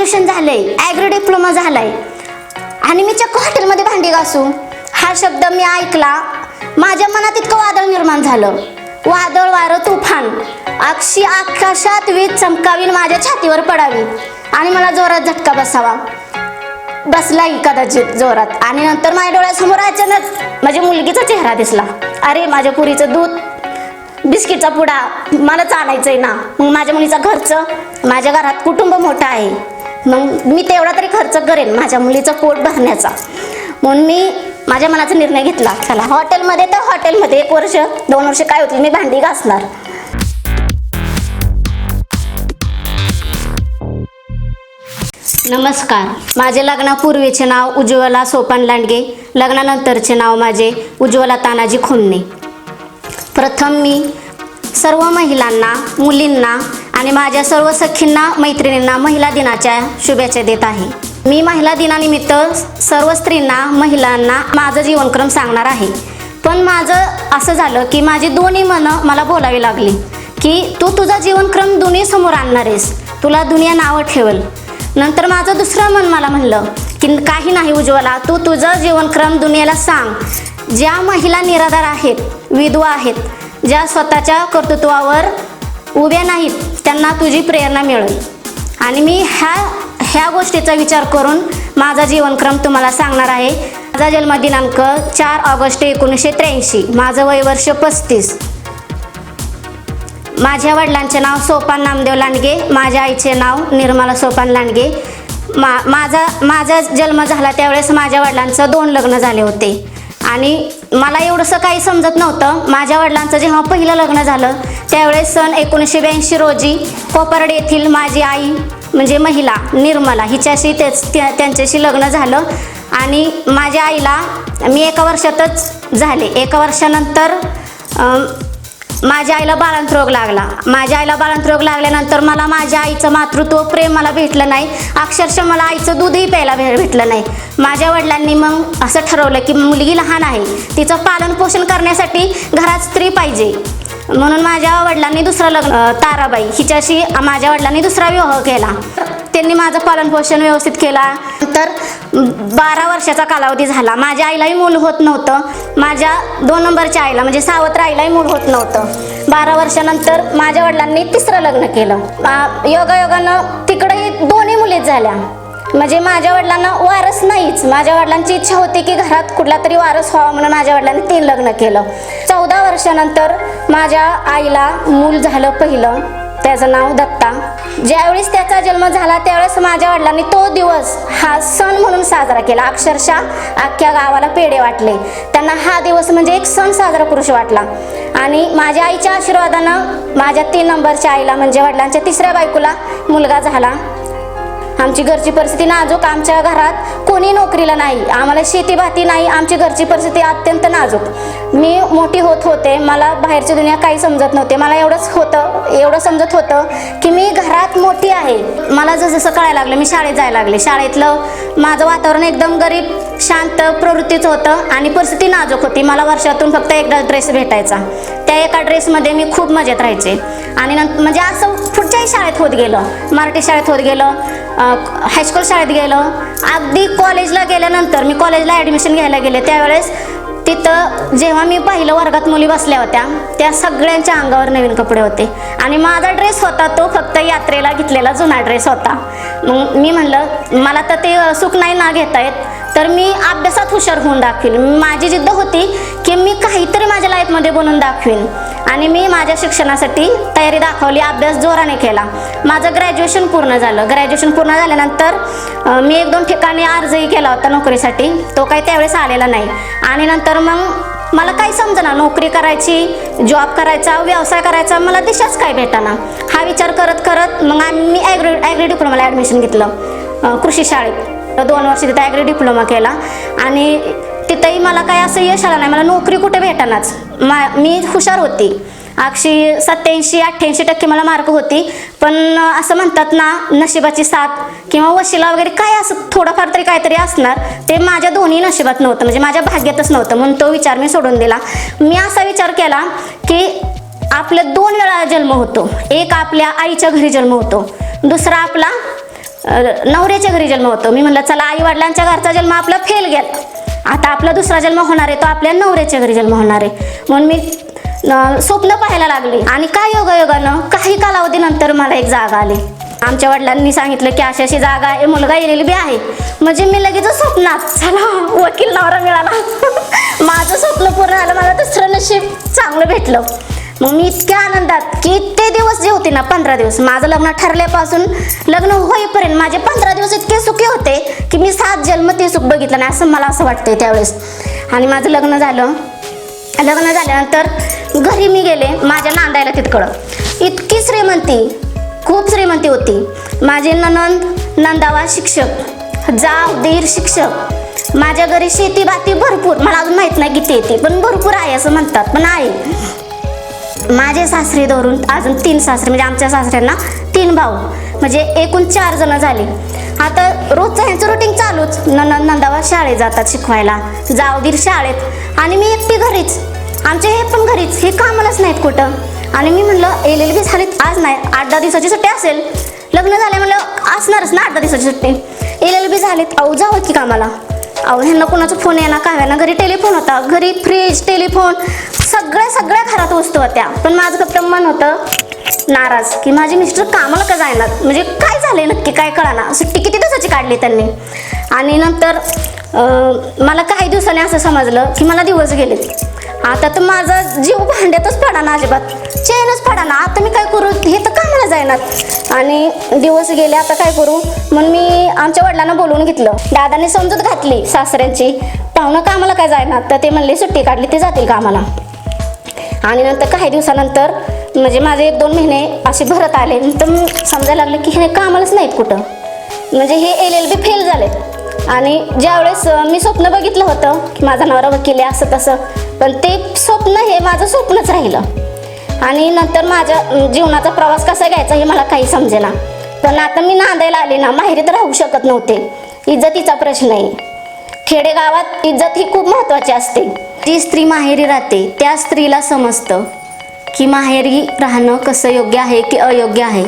Graduation झालंय agro diploma झालाय. आणि मी चक्क हॉटेलमध्ये भांडी घासू. हा शब्द मी ऐकला माझ्या मनात इतकं वादळ निर्माण झालं. वादळ वारं तुफान. अक्षी आकाशात वीज चमकावी माझ्या छातीवर पडावी. आणि मला जोरात झटका बसावा. बसलाही कदाचित जोरात. आणि नंतर माझ्या डोळ्यासमोर अचानक माझ्या मुलगीचा चेहरा दिसला. अरे माझ्या पुरीचं दूध. बिस्किटचा पुडा. मला चालायचंय ना. मग माझ्या मुलीचा खर्च माझ्या घरात कुटुंब मोठं आहे. मग मी तेवढा तरी खर्च करेन माझ्या मुलीचं पोट भरण्याचा. म्हणून मी माझ्या मनाचा निर्णय घेतला. चला हॉटेलमध्ये तर हॉटेलमध्ये एक वर्ष दोन वर्ष काय होतील मी भांडी घासणार. नमस्कार माझे लग्नापूर्वीचे नाव उज्ज्वला सोपान लांडगे लग्नानंतरचे नाव माझे उज्ज्वला तानाजी खुन्ने. प्रथम मी सर्व महिलांना मुलींना आणि माझ्या सर्व सखींना मैत्रिणींना महिला दिनाच्या शुभेच्छा देत आहे. मी महिला दिनानिमित्त सर्व स्त्रींना महिलांना माझं जीवनक्रम सांगणार आहे. पण माझं असं झालं की माझी दोन्ही मनं मला बोलावी लागली की तू तुझा जीवनक्रम दोन्ही समोर आणणार आहेस. तुला दुनिया नावं ठेवल. नंतर माझं दुसरं मन मला म्हणलं की काही नाही उज्ज्वला तू तुझं जीवनक्रम दुनियेला सांग. ज्या महिला निराधार आहेत विधवा आहेत ज्या स्वतःच्या कर्तृत्वावर उभ्या नाहीत त्यांना तुझी प्रेरणा मिळेल. आणि मी ह्या ह्या गोष्टीचा विचार करून माझा जीवनक्रम तुम्हाला सांगणार आहे. माझा जन्मदिनांक चार ऑगस्ट एकोणीसशे त्र्याऐंशी माझं वय वर्ष पस्तीस. माझ्या वडिलांचे नाव सोपान नामदेव लांडगे माझ्या आईचे नाव निर्मला सोपान लांडगे. मा माझा माझा जन्म झाला त्यावेळेस माझ्या वडिलांचं दोन लग्न झाले होते. आणि मला एवढंसं काही समजत नव्हतं. माझ्या वडिलांचं जेव्हा पहिलं लग्न झालं त्यावेळेस सन एकोणीसशे ब्याऐंशी रोजी कोपर्ड येथील माझी आई म्हणजे महिला निर्मला हिच्याशी तेच त्या- त्यांच्याशी लग्न झालं. आणि माझ्या आईला मी एका वर्षातच झाले. एका वर्षानंतर माझ्या आईला बाळंत रोग लागला. माझ्या आईला बाळंत रोग लागल्यानंतर मला माझ्या आईचं मातृत्व प्रेम मला भेटलं नाही. अक्षरशः मला आईचं दूधही प्यायला भे भेटलं नाही. माझ्या वडिलांनी मग असं ठरवलं की मुलगी लहान आहे. तिचं पालन पोषण करण्यासाठी घरात स्त्री पाहिजे. म्हणून माझ्या वडिलांनी दुसरं लग्न ताराबाई हिच्याशी माझ्या वडिलांनी दुसरा विवाह केला. त्यांनी माझं पालनपोषण व्यवस्थित केला. नंतर बारा वर्षाचा कालावधी झाला. माझ्या आईलाही मूल होत नव्हतं. माझ्या दोन नंबरच्या आईला म्हणजे सावत्र आईलाही मूल होत नव्हतं. बारा वर्षानंतर माझ्या वडिलांनी तिसरं लग्न केलं. योगायोगानं तिकडंही दोन्ही मुलीच झाल्या. म्हणजे माझ्या वडिलांना वारस नाहीच. माझ्या वडिलांची इच्छा होती की घरात कुठला तरी वारस व्हावा म्हणून माझ्या वडिलांनी तीन लग्न केलं. चौदा वर्षानंतर माझ्या आईला मूल झालं पहिलं. त्याचं नाव दत्ता. ज्यावेळेस त्याचा जन्म झाला त्यावेळेस माझ्या वडिलांनी तो दिवस हा सण म्हणून साजरा केला. अक्षरशः अख्ख्या गावाला पेढे वाटले. त्यांना हा दिवस म्हणजे एक सण साजरा करूशी वाटला. आणि माझ्या आईच्या आशीर्वादानं माझ्या तीन नंबरच्या आईला म्हणजे वडिलांच्या तिसऱ्या बायकोला मुलगा झाला. आमची घरची परिस्थिती नाजूक आमच्या घरात कोणी नोकरीला नाही. आम्हाला शेतीभाती नाही आमची घरची परिस्थिती अत्यंत नाजूक. मी मोठी होत होते मला बाहेरची दुनिया काही समजत नव्हते. मला एवढंच होतं एवढं समजत होतं की मी घरात मोठी आहे. मला जसं जसं कळायला लागलं मी शाळेत जायला लागले. शाळेतलं माझं वातावरण एकदम गरीब शांत प्रवृत्तीचं होतं आणि परिस्थिती नाजूक होती. मला वर्षातून फक्त एकदा ड्रेस भेटायचा. त्या एका ड्रेसमध्ये मी खूप मजेत राहायचे. आणि नंतर म्हणजे असं पुढच्याही शाळेत होत गेलं. मराठी शाळेत होत गेलं. हायस्कूल शाळेत गेलो. अगदी कॉलेजला गेल्यानंतर मी कॉलेजला ॲडमिशन घ्यायला गेले. त्यावेळेस तिथं जेव्हा मी पहिलं वर्गात मुली बसल्या होत्या त्या सगळ्यांच्या अंगावर नवीन कपडे होते. आणि माझा ड्रेस होता तो फक्त यात्रेला घेतलेला जुना ड्रेस होता. मग मी म्हणलं मला तर ते सुख नाही ना घेता येत तर मी अभ्यासात हुशार होऊन दाखवीन. माझी जिद्द होती की मी काहीतरी माझ्या लाईफमध्ये बनवून दाखवीन. आणि मी माझ्या शिक्षणासाठी तयारी दाखवली अभ्यास जोराने केला. माझं ग्रॅज्युएशन पूर्ण झालं. ग्रॅज्युएशन पूर्ण झाल्यानंतर मी एक दोन ठिकाणी अर्जही केला होता नोकरीसाठी. तो काही त्यावेळेस आलेला नाही. आणि नंतर तर मग मला काही समजना नोकरी करायची जॉब करायचा व्यवसाय करायचा मला दिशाच काय भेटाना? हा विचार करत करत मग आम्ही मी ॲग्री ॲग्री डिप्लोमाला ॲडमिशन घेतलं. कृषी शाळेत. दोन वर्ष तिथं ॲग्री डिप्लोमा केला. आणि तिथंही मला काय असं यश आलं नाही. मला नोकरी कुठे भेटानाच. मा मी हुशार होती. अक्षी सत्याऐंशी अठ्ठ्याऐंशी टक्के मला मार्क होती. पण असं म्हणतात ना नशिबाची साथ किंवा वशिला वगैरे काय असं थोडंफार तरी काहीतरी असणार ते माझ्या दोन्ही नशिबात नव्हतं. म्हणजे माझ्या भाग्यातच नव्हतं. म्हणून तो विचार मी सोडून दिला. मी असा विचार केला की आपल्या दोन वेळा जन्म होतो. एक आपल्या आईच्या घरी जन्म होतो. दुसरा आपला नवऱ्याच्या घरी जन्म होतो. मी म्हणलं चला आई वडिलांच्या घरचा जन्म आपला फेल गेला. आता आपला दुसरा जन्म होणार आहे तो आपल्या नवऱ्याच्या घरी जन्म होणार आहे. म्हणून मी स्वप्न पाहायला लागली. आणि काय योगायोगानं? काही कालावधीनंतर मला एक जागा आली. आमच्या वडिलांनी सांगितलं की अशी अशी जागा आहे मुलगा येलेली बी आहे. म्हणजे मी लगेच स्वप्नात चला वकील नवरा मिळाला. माझं स्वप्न पूर्ण झालं मला दुसरं नशीब चांगलं भेटलं. मग मी इतक्या आनंदात की ते दिवस जे होते ना पंधरा दिवस माझं लग्न ठरल्यापासून लग्न होईपर्यंत माझे पंधरा दिवस इतके सुखी होते की मी सात जन्म ते सुख बघितलं नाही असं मला असं वाटतंय त्यावेळेस. आणि माझं लग्न झालं. लग्न झाल्यानंतर घरी मी गेले माझ्या नांदायला तितकडं इतकी श्रीमंती खूप श्रीमंती होती. माझे ननंद नंदावा शिक्षक जाव दीर शिक्षक. माझ्या घरी शेती बाती भरपूर मला अजून माहीत नाही किती येते पण भरपूर आहे असं म्हणतात पण आहे. माझे सासरे धरून अजून तीन सासरे म्हणजे आमच्या सासऱ्यांना तीन भाऊ म्हणजे एकूण चार जण झाले. आता रोजचं ह्यांचं रुटीन चालूच. ननंद नंदावा शाळेत जातात शिकवायला. जावदीर शाळेत. आणि मी एकटी घरीच. आमचे हे पण घरीच हे कामालाच नाहीत कुठं. आणि मी म्हणलं एल एल बी झालीत. आज नाही आठ दहा दिवसाची सुट्टी असेल. लग्न झाले म्हणलं असणारच ना आठ दहा दिवसाची सुट्टी. एल एल बी झालीत. अहो जावं की कामाला. अहो ह्यांना कोणाचा फोन येणार काय ना घरी टेलिफोन होता. घरी फ्रीज टेलिफोन सगळ्या सगळ्या घरात वस्तू होत्या. पण माझं फक्त मन होतं नाराज की माझे मिस्टर कामाला का जायनात म्हणजे काय झालंय नक्की? काय कळाना? सुट्टी किती दिवसाची काढली त्यांनी? आणि नंतर मला काही दिवसांनी असं समजलं की मला दिवस गेले आता तर माझा जीव भांड्यातच पडाना अजिबात. चैनच पडाना आता मी काय करू? हे तर कामाला जायनात आणि दिवस गेले आता काय करू? म्हणून मी आमच्या वडिलांना बोलवून घेतलं. दादाने समजूत घातली सासऱ्यांची. पाहुणं कामाला काय जायनात? तर ते म्हणले सुट्टी काढली ते जातील कामाला. आणि नंतर काही दिवसानंतर म्हणजे माझे एक दोन महिने असे भरत आले. नंतर समजायला लागलं की हे कामालाच नाहीत कुठं. म्हणजे हे एल एल बी फेल झालेत. आणि ज्यावेळेस मी स्वप्न बघितलं होतं की माझा नवरा वकील आहे असं तसं पण ते स्वप्न हे माझं स्वप्नच राहिलं. आणि नंतर माझ्या जीवनाचा प्रवास कसा घ्यायचा हे मला काही समजेना. पण आता मी नांदायला आले ना माहेरी तर राहू शकत नव्हते. इज्जतीचा प्रश्न आहे. खेडेगावात इज्जत ही खूप महत्त्वाची असते. जी स्त्री माहेरी राहते त्या स्त्रीला समजतं की माहेरी राहणं कसं योग्य आहे की अयोग्य आहे.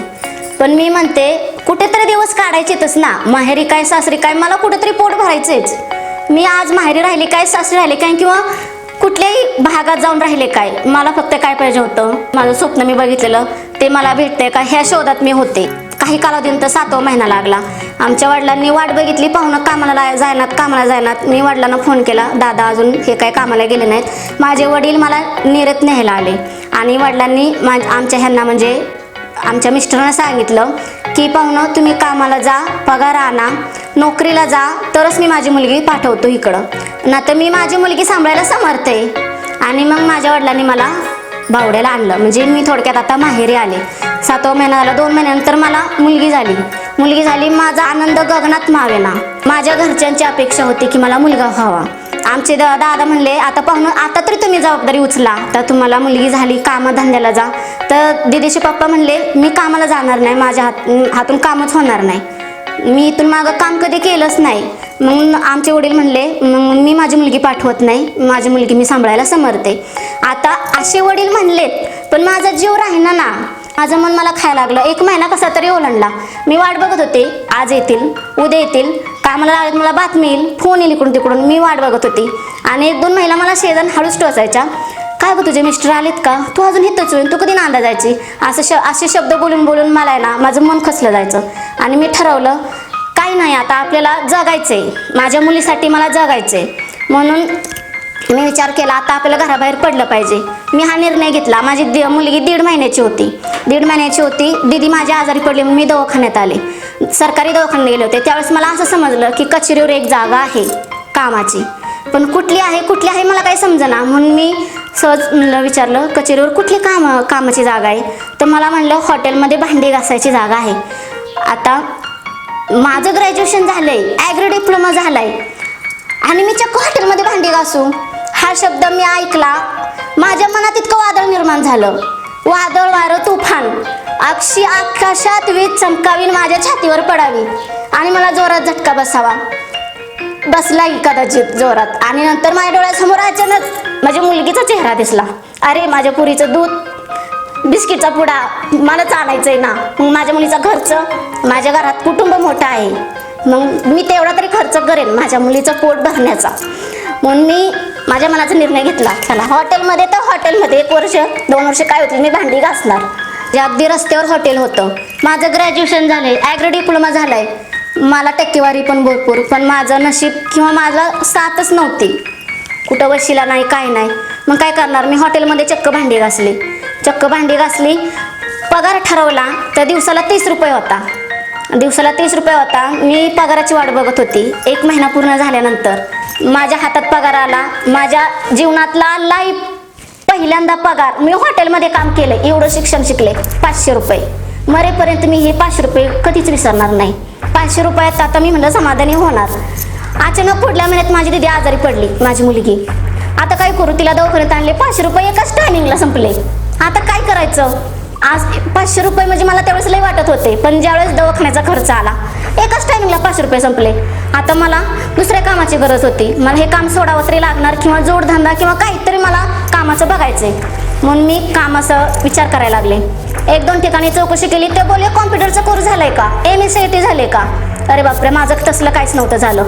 पण मी म्हणते कुठेतरी दिवस काढायचेच ना. माहेरी काय सासरी काय मला कुठेतरी पोट भरायचेच. मी आज माहेरी राहिले काय सासरी राहिले काय किंवा कुठल्याही भागात जाऊन राहिले काय मला फक्त काय पाहिजे होतं? माझं स्वप्न मी बघितलेलं ते मला भेटतंय का? ह्या शोधात मी होते. काही कालावधीनंतर सातवा महिना लागला. आमच्या वडिलांनी वाट बघितली पाहुणं कामाला जायनात कामाला जायनात. मी वडिलांना फोन केला दादा अजून हे काय कामाला गेले नाहीत. माझे वडील मला निरत न्यायला आले. आणि वडिलांनी मा आमच्या ह्यांना म्हणजे आमच्या मिस्टरांना सांगितलं की पाहुणं तुम्ही कामाला जा पगार आणा नोकरीला जा तरच मी माझी मुलगी पाठवतो इकडं. ना तर मी माझी मुलगी सांभाळायला समर्थ आहे. आणि मग माझ्या वडिलांनी मला भावड्याला आणलं. म्हणजे मी थोडक्यात आता माहेरी आले. सातवा महिना झाला दोन महिन्यानंतर मला मुलगी झाली. मुलगी झाली माझा आनंद गगनात मावेना. माझ्या घरच्यांची अपेक्षा होती की मला मुलगा व्हावा. आमचे दादा म्हणले आता पाहुणं आता तरी तुम्ही जबाबदारी उचला. तर तुम्हाला मुलगी झाली कामधंद्याला जा. तर दिदीचे पप्पा म्हणले मी कामाला जाणार नाही माझ्या हात हातून कामच होणार नाही. मी इथून मागं काम कधी केलंच नाही. मग आमचे वडील म्हणले मग मी माझी मुलगी पाठवत नाही माझी मुलगी मी सांभाळायला समर्थ. आहे आता असे वडील म्हणलेत पण माझा जीव राहिना ना. माझं मन मला खायला लागलं. एक महिना कसा तरी ओलांडला. मी वाट बघत होते. आज येतील उद्या येतील. कामाला लागत मला बातमी येईल. फोन येईल इकडून तिकडून. मी वाट बघत होती. आणि एक दोन महिला मला शेजान हळूच टोचायच्या. काय गं तुझे मिस्टर आलेत का? तू अजून इथंच होईल तू कधी नांदा जायची? असं श असे शब्द बोलून बोलून मला आहे ना माझं मन खसलं जायचं. आणि मी ठरवलं काही नाही आता आपल्याला जगायचंय. माझ्या मुलीसाठी मला जगायचंय. म्हणून मी विचार केला आता आपल्याला घराबाहेर पडलं पाहिजे. मी हा निर्णय घेतला. माझी दि मुलगी दीड महिन्याची होती. दीड महिन्याची होती. दीदी माझी आजारी पडली म्हणून मी दवाखान्यात आले. सरकारी दवाखान्यात गेले होते. त्यावेळेस मला असं समजलं की कचेरीवर एक जागा आहे कामाची. पण कुठली आहे कुठली आहे मला काही समजेना. म्हणून मी सहज म्हणलं विचारलं कचेरीवर कुठली काम कामाची जागा आहे? तर मला म्हणलं हॉटेलमध्ये भांडी घासायची जागा आहे. आता माझं ग्रॅज्युएशन झालं आहे ॲग्री डिप्लोमा झाला आहे आणि मी चक्क हॉटेलमध्ये भांडी घासू. हा शब्द मी ऐकला. माझ्या मनात इतकं वादळ निर्माण झालं. वादळ वारं तुफान. अक्षी आकाशात वीज चमकावीन माझ्या छातीवर पडावी. आणि मला जोरात झटका बसावा. बसलाही कदाचित जोरात. आणि नंतर माझ्या डोळ्यासमोर अचानक माझ्या मुलगीचा चेहरा दिसला. अरे माझ्या पुरीचं दूध बिस्किटचा पुडा मला चालायचंय आहे ना. मग माझ्या मुलीचा खर्च माझ्या घरात कुटुंब मोठं आहे. मग मी तेवढा तरी खर्च करेन माझ्या मुलीचं पोट भरण्याचा. म्हणून मी माझ्या मनाचा निर्णय घेतला. चला हॉटेलमध्ये तर हॉटेलमध्ये एक वर्ष दोन वर्ष काय होतील मी भांडी घासणार. जे अगदी रस्त्यावर हॉटेल होतं. माझं ग्रॅज्युएशन झालं आहे ॲग्रो डिप्लोमा झाला आहे मला टक्केवारी पण भरपूर पण माझं नशीब किंवा माझा साथच नव्हती. कुठं वशिला नाही काय नाही. मग काय करणार? मी हॉटेलमध्ये चक्क भांडी घासली. चक्क भांडी घासली पगार ठरवला तर दिवसाला तीस रुपये होता. दिवसाला तीस रुपये होता. मी पगाराची वाट बघत होती. एक महिना पूर्ण झाल्यानंतर. माझ्या हातात पगार आला. माझ्या जीवनातला लाईफ पहिल्यांदा पगार. मी हॉटेलमध्ये काम केलं एवढं शिक्षण शिकले. पाचशे रुपये. मरेपर्यंत मी हे पाचशे रुपये कधीच विसरणार नाही. पाचशे रुपयात आता मी म्हणलं समाधानी होणार. अचानक पुढल्या महिन्यात माझी दिदी आजारी पडली माझी मुलगी. आता काय करू? तिला दवाखान्यात आणले. पाचशे रुपये एकाच टायमिंगला संपले. आता काय करायचं? आज पाचशे रुपये म्हणजे मला त्यावेळेस लई वाटत होते पण ज्यावेळेस दवाखान्याचा खर्च आला एकाच टायमिंगला पाचशे रुपये संपले. आता मला दुसऱ्या कामाची गरज होती. मला हे काम सोडावं तरी लागणार किंवा जोडधंदा किंवा काहीतरी मला कामाचं बघायचंय. म्हणून मी कामाचा विचार करायला लागले. एक दोन ठिकाणी चौकशी केली ते बोलले कॉम्प्युटरचा कोर्स झालाय का? एम एस सी टी झाले का? अरे बापरे माझं तसलं काहीच नव्हतं झालं.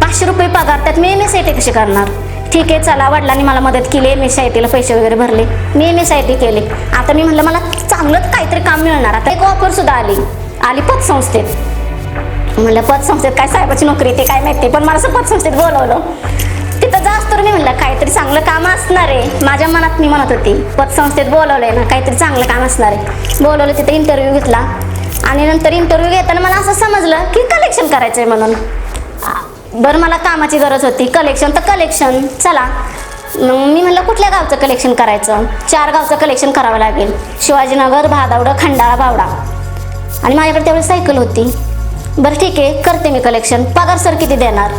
पाचशे रुपये पगार त्यात मी एम एस आय टी कशी करणार? ठीक आहे चला वडिलांनी मला मदत केली एम एस आय टीला पैसे वगैरे भरले. मी एम एस आय टी केले. आता मी म्हणलं मला चांगलंच काहीतरी काम मिळणार. आता एक ऑफर सुद्धा आली. आली पतसंस्थेत. म्हणलं पतसंस्थेत काय साहेबाची नोकरी ते काय माहिती पण मला असं पतसंस्थेत बोलवलं. तिथं जास्त तर मी म्हणलं काहीतरी चांगलं काम असणार आहे. माझ्या मनात मी म्हणत होती पतसंस्थेत बोलवलंय ना काहीतरी चांगलं काम असणार आहे. बोलवलं तिथे इंटरव्ह्यू घेतला. आणि नंतर इंटरव्ह्यू घेताना मला असं समजलं की कलेक्शन करायचं आहे म्हणून बरं मला कामाची गरज होती. कलेक्शन तर कलेक्शन चला. मग मी म्हणलं कुठल्या गावचं कलेक्शन करायचं? चार गावचं कलेक्शन करावं लागेल. शिवाजीनगर भादावडं खंडाळा बावडा. आणि माझ्याकडे त्यावेळेस सायकल होती. बरं ठीक आहे करते मी कलेक्शन पगार सर किती देणार?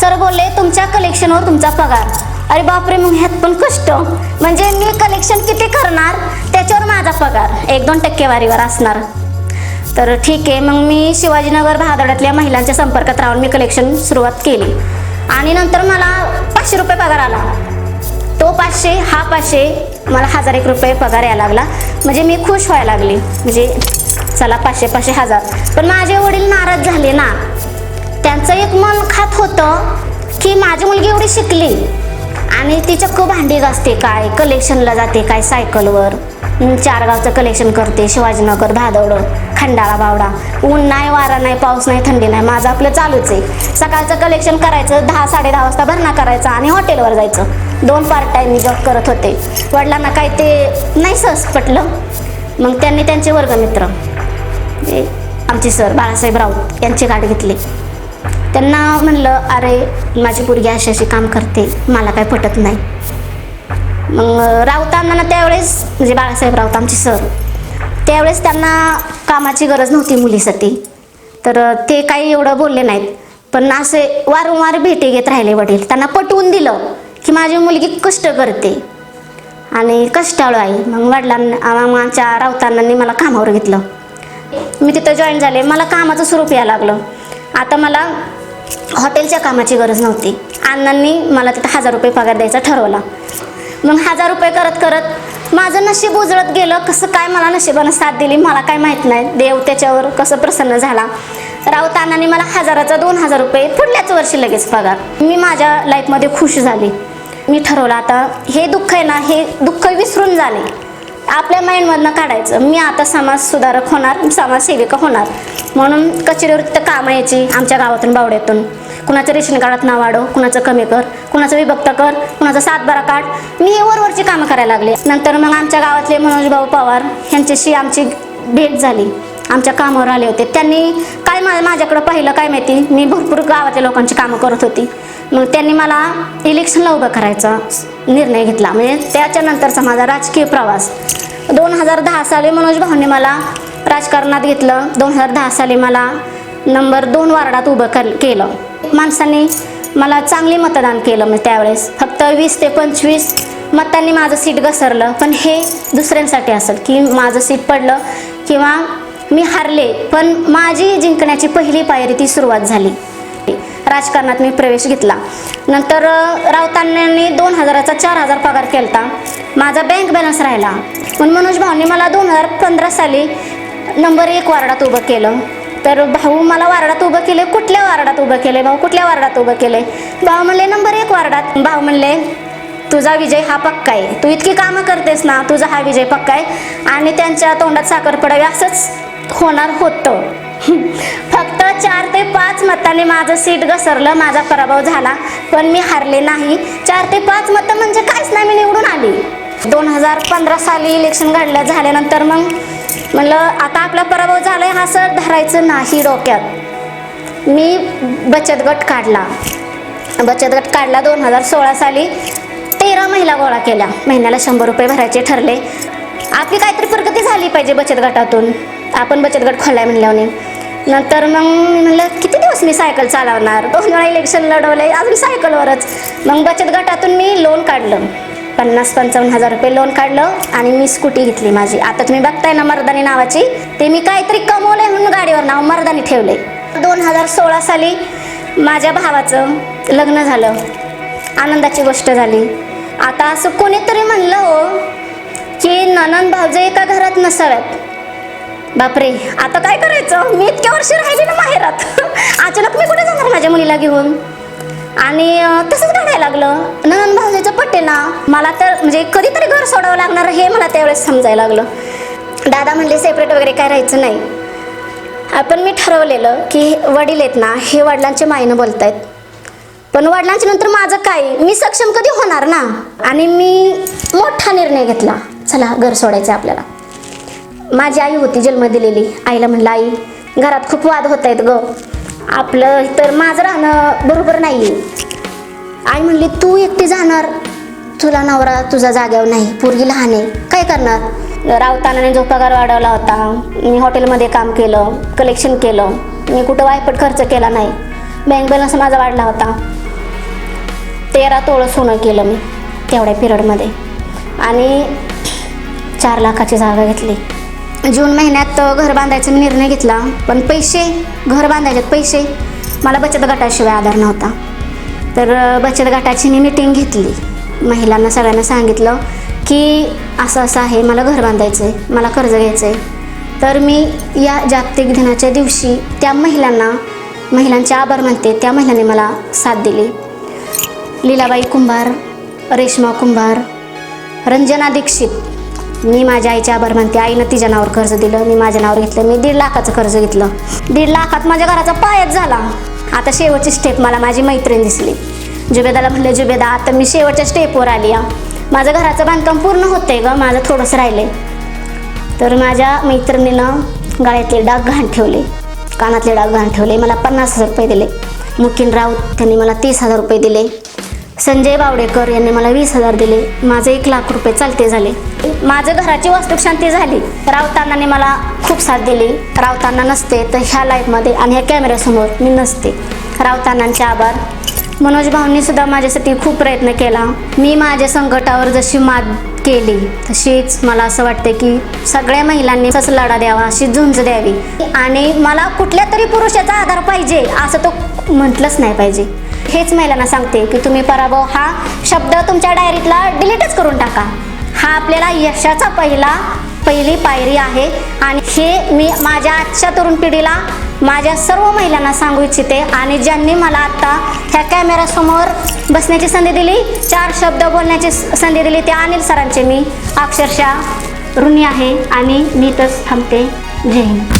सर बोलले तुमच्या कलेक्शनवर तुमचा पगार. अरे बापरे मग ह्यात पण कष्ट. म्हणजे मी कलेक्शन किती करणार? त्याच्यावर माझा पगार. एक दोन टक्केवारीवर असणार. तर ठीक आहे मग मी शिवाजीनगर भादड्यातल्या महिलांच्या संपर्कात राहून मी कलेक्शन सुरुवात केली. आणि नंतर मला पाचशे रुपये पगार आला. तो पाचशे हा पाचशे. मला हजार एक रुपये पगार यायला लागला. म्हणजे मी खुश व्हायला लागली. म्हणजे चला पाचशे पाचशे हजार. पण माझे वडील नाराज झाले ना. त्यांचं एक मन खात होतं की माझी मुलगी एवढी शिकली. आणि ती चक्क भांडी घासते काय कलेक्शनला जाते काय सायकलवर चार गावचं कलेक्शन करते शिवाजीनगर भादवडं खंडाळा बावडा. ऊन नाही वारा नाही पाऊस नाही थंडी नाही माझं आपलं चालूच आहे. सकाळचं कलेक्शन करायचं दहा साडे दहा वाजता भरणा करायचा आणि हॉटेलवर जायचं. दोन पार्ट टाईम मी जॉब करत होते. वडिलांना काय ते नाही सहज पटलं. मग त्यांनी त्यांचे वर्गमित्र आमचे सर बाळासाहेब राऊत यांची गाठ घेतली. त्यांना म्हणलं अरे माझी पोरगी अशी अशी काम करते मला काय पटत नाही. मग राऊतांना त्यावेळेस म्हणजे बाळासाहेब राऊत आमचे सर त्यावेळेस त्यांना कामाची गरज नव्हती मुलीसाठी. तर ते काही एवढं बोलले नाहीत. पण असे वारंवार भेटी घेत राहिले वडील. त्यांना पटवून दिलं की माझी मुलगी कष्ट करते. आणि कष्टाळू आहे मग वडिलांना आमच्या राऊतांनी मला कामावर घेतलं. मी तिथं जॉईन झाले. मला कामाचं स्वरूप यायला लागलं. आता मला हॉटेलच्या कामाची गरज नव्हती. अण्णांनी मला तिथं हजार रुपये पगार द्यायचा ठरवला. मग हजार रुपये करत करत माझं नशीब उजळत गेलं. कसं काय मला नशिबानं साथ दिली? मला काय माहीत नाही. देव त्याच्यावर कसं प्रसन्न झाला. राऊत अण्णांनी मला हजाराचा दोन हजार रुपये पुढल्याच वर्षी लगेच पगार. मी माझ्या लाईफमध्ये खुश झाली. मी ठरवलं आता हे दुःख आहे ना हे दुःख विसरून झाले. आपल्या माइंडमधनं काढायचं. मी आता समाज सुधारक होणार समाजसेविका होणार. म्हणून कचेरीवर तिथं यायची आमच्या गावातून बावड्यातून. कुणाचं रेशन कार्डात नाव वाढव कुणाचं कमी कर कुणाचं विभक्त कर कुणाचं सातबारा काढ. मी हे वरवरची कामं करायला लागले. नंतर मग आमच्या गावातले मनोजभाऊ पवार यांच्याशी आमची भेट झाली. आमच्या कामावर आले होते. त्यांनी काय मा माझ्याकडं पाहिलं काय माहिती? मी भरपूर गावातल्या लोकांची कामं करत होती. मग त्यांनी मला इलेक्शनला उभं करायचा निर्णय घेतला. म्हणजे त्याच्यानंतरचा माझा राजकीय प्रवास. दोन हजार दहा साली मनोज भाऊने मला राजकारणात घेतलं. दोन हजार दहा साली मला नंबर दोन वार्डात उभं कर केलं. माणसांनी मला चांगले मतदान केलं मग त्यावेळेस. फक्त वीस ते पंचवीस मतांनी माझं सीट घसरलं. पण हे दुसऱ्यांसाठी असेल की माझं सीट पडलं किंवा मी हारले पण माझी जिंकण्याची पहिली पायरी ती सुरुवात झाली. राजकारणात मी प्रवेश घेतला. नंतर राऊतांनी दोन हजाराचा चार हजार पगार केलता. माझा बँक बॅलन्स राहिला. पण मनोज भाऊंनी मला दोन हजार पंधरा साली नंबर एक वार्डात उभं केलं. तर भाऊ मला वार्डात उभं केले कुठल्या वार्डात उभं केले भाऊ? कुठल्या वार्डात उभं केले भाऊ म्हणले नंबर एक वार्डात. भाऊ म्हणले तुझा विजय हा पक्का आहे. तू इतकी कामं करतेस ना तुझा हा विजय पक्का आहे. आणि त्यांच्या तोंडात साखर पडावी असंच होणार होतं. फक्त चार ते पाच मताने माझं सीट घसरलं माझा पराभव झाला. पण मी हारले नाही. चार ते पाच मतं म्हणजे काहीच नाही. मी निवडून आली. दोन हजार पंधरा साली इलेक्शन घडलं झाल्यानंतर मग म्हणलं आता आपला पराभव झालाय हा सर धरायचं नाही डोक्यात. मी बचत गट काढला. बचत गट काढला दोन हजार सोळा साली. तेरा महिला गोळा केल्या. महिन्याला शंभर रुपये भरायचे ठरले. आपली काहीतरी प्रगती झाली पाहिजे बचत गटातून. आपण बचत गट खोलाय म्हणल्याने नंतर मग मी म्हणलं किती दिवस मी सायकल चालवणार? दोन वेळा इलेक्शन लढवलंय अजून सायकलवरच. मग बचत गटातून मी लोन काढलं. पन्नास पंचावन्न हजार रुपये लोन काढलं आणि मी स्कूटी घेतली माझी. आता तुम्ही बघताय ना मर्दानी नावाची. ते मी काहीतरी कमवलंय म्हणून गाडीवर नाव मर्दानी ठेवले दोन हजार सोळा साली माझ्या भावाचं लग्न झालं. आनंदाची गोष्ट झाली. आता असं कोणीतरी म्हणलं हो की ननन भाऊजे एका घरात नसाव्यात. बापरे आता काय करायचं? मी इतक्या वर्ष राहिली ना माहेरात. अचानक मी कुठे जाणार माझ्या मुलीला घेऊन? आणि तसंच घडायला लागलं. ननन भावजेचं पट्टे ना मला तर म्हणजे कधीतरी घर सोडावं लागणार हे मला त्यावेळेस समजायला लागलं. दादा म्हणले सेपरेट वगैरे काय राहायचं नाही. आपण मी ठरवलेलं की वडील आहेत ना हे वडिलांचे मायनं बोलत बोलतायत. पण वडिलांच्या नंतर माझं काय? मी सक्षम कधी होणार ना? आणि मी मोठा निर्णय घेतला. चला घर सोडायचं आपल्याला. माझी आई होती जन्म दिलेली. आईला म्हणलं आई घरात खूप वाद होत आहेत ग. आपलं तर माझं राहणं बरोबर नाही आई म्हणली तू एकटी जाणार? तुला नवरा तुझा जाग्यावर नाही. पोरगी लहान आहे. काय करणार? रावतानाने जो पगार वाढवला होता मी हॉटेलमध्ये काम केलं कलेक्शन केलं. मी कुठं वायपट खर्च केला नाही. बँक बॅलन्स माझा वाढला होता. तेरा तोळं सोनं केलं मी तेवढ्या पिरियडमध्ये आणि चार लाखाची जागा घेतली. जून महिन्यात घर बांधायचा निर्णय घेतला. पण पैसे घर बांधायचे पैसे मला बचत गटाशिवाय आधार नव्हता. तर बचत गटाची मी मिटिंग घेतली. महिलांना सगळ्यांना सांगितलं की असं असं आहे मला घर बांधायचं आहे मला कर्ज घ्यायचं आहे तर मी या जागतिक दिनाच्या दिवशी त्या महिलांना महिलांचे आभार मानते त्या महिलांनी मला साथ दिली. लीलाबाई कुंभार रेश्मा कुंभार रंजना दीक्षित मी माझ्या आईचे आभार म्हणते आईनं तिच्या नावावर कर्ज दिलं मी माझ्या नावावर घेतलं मी दीड लाखाचं कर्ज घेतलं. दीड लाखात माझ्या घराचा पायच झाला. आता शेवटची स्टेप मला माझी मैत्रीण दिसली. जुबेदाला म्हणले जुबेदा आता मी शेवटच्या स्टेपवर आली आ माझं घराचं बांधकाम पूर्ण होतंय ग माझं थोडंसं राहिले तर माझ्या मैत्रिणीनं गाळ्यातले डाग घाण ठेवले. कानातले डाग घाण ठेवले. मला पन्नास हजार रुपये दिले. मुकीन राऊत त्यांनी मला तीस हजार रुपये दिले. संजय बावडेकर यांनी मला वीस हजार दिले. माझे एक लाख रुपये चालते झाले. माझं घराची वास्तुशांती झाली. रावतांनाने मला खूप साथ दिली. रावतांना नसते तर ह्या लाईफमध्ये आणि ह्या कॅमेऱ्यासमोर मी नसते. रावतांनांचे आभार. मनोज भाऊंनी सुद्धा माझ्यासाठी खूप प्रयत्न केला. मी माझ्या संकटावर जशी मात केली तशीच मला असं वाटतं की सगळ्या महिलांनी तसं लढा द्यावा अशी झुंज द्यावी. आणि मला कुठल्या तरी पुरुषाचा आधार पाहिजे असं तो म्हटलंच नाही पाहिजे. हेच महिलांना सांगते की तुम्ही पराभव हा शब्द तुमच्या डायरीतला डिलीटच करून टाका. हा आपल्याला यशाचा पहिला पहिली पायरी आहे आणि हे मी माझ्या आजच्या तरुण पिढीला माझ्या सर्व महिलांना सांगू इच्छिते आणि ज्यांनी मला आत्ता ह्या कॅमेऱ्यासमोर बसण्याची संधी दिली चार शब्द बोलण्याची संधी दिली त्या अनिल सरांचे मी अक्षरशः ऋणी आहे आणि मी तर थांबते. जय हिंद.